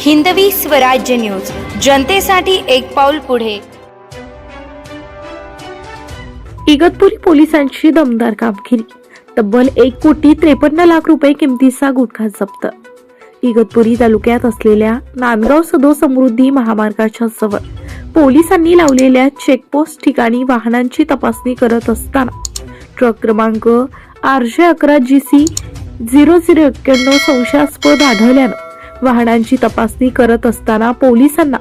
Hindavi Swarajya news. जनतेसाठी एक पाऊल पुढे. इगतपुरी पोलिसांची दमदार कामगिरी. तब्बल एक कोटी त्रेपन्न लाख रुपये किमतीचा गुटखा जप्त. इगतपुरी तालुक्यात असलेल्या नांदगाव सदो समृद्धी महामार्गाच्या जवळ पोलिसांनी लावलेल्या चेकपोस्ट ठिकाणी वाहनांची तपासणी करत असताना ट्रक क्रमांक आरशे अकरा जी सी झिरो झिरो एक्क्याण्णव संशयास्पद आढळल्यानं वाहनांची तपासणी करत असताना पोलिसांना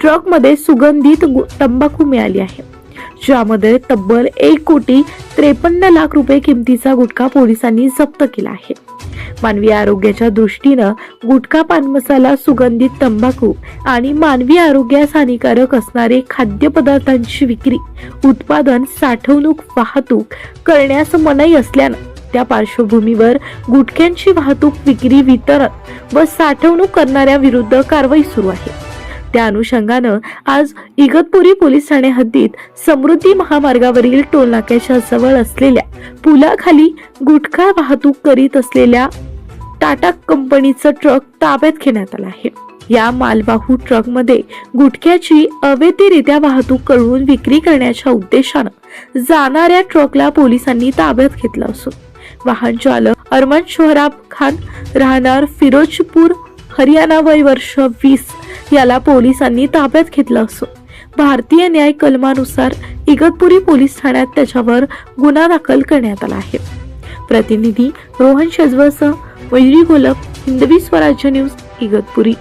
ट्रकमध्ये सुगंधित गु- तंबाखू मिळाली आहे. ज्यामध्ये तब्बल एक कोटी त्रेपन्न लाख रुपये किमतीचा गुटखा पोलिसांनी जप्त केला आहे. मानवी आरोग्याच्या दृष्टीनं गुटखा पानमसाला सुगंधित तंबाखू आणि मानवी आरोग्यास हानिकारक असणारे खाद्यपदार्थांची विक्री उत्पादन साठवणूक वाहतूक करण्यास मनाई असल्यानं त्या पार्श्वभूमीवर गुटख्यांची वाहतूक विक्री वितरण व साठवणूक करणाऱ्या विरुद्ध कारवाई सुरू आहे. त्या अनुषंगानं आज इगतपुरी पोलीस ठाणे हद्दीत समृद्धी महामार्गावरील टोलनाक्याच्या जवळ असलेल्या पुलाखाली गुटखा वाहतूक करीत असलेल्या टाटा कंपनीचं ट्रक ताब्यात घेण्यात आला आहे. या मालवाहू ट्रकमध्ये गुटख्याची अवैधरित्या वाहतूक करून विक्री करण्याच्या उद्देशानं जाणाऱ्या ट्रकला पोलिसांनी ताब्यात घेतलं असून वाहन चालक अरमान शोहराब खान राहणार फिरोजपूर हरियाणा वय वर्ष वीस. याला पोलिसांनी ताब्यात घेतलं असून भारतीय न्याय कलमानुसार इगतपुरी पोलीस ठाण्यात त्याच्यावर गुन्हा दाखल करण्यात आला आहे. प्रतिनिधी रोहन शेजवळसह मयुरी गोलप हिंदवी स्वराज्य न्यूज इगतपुरी.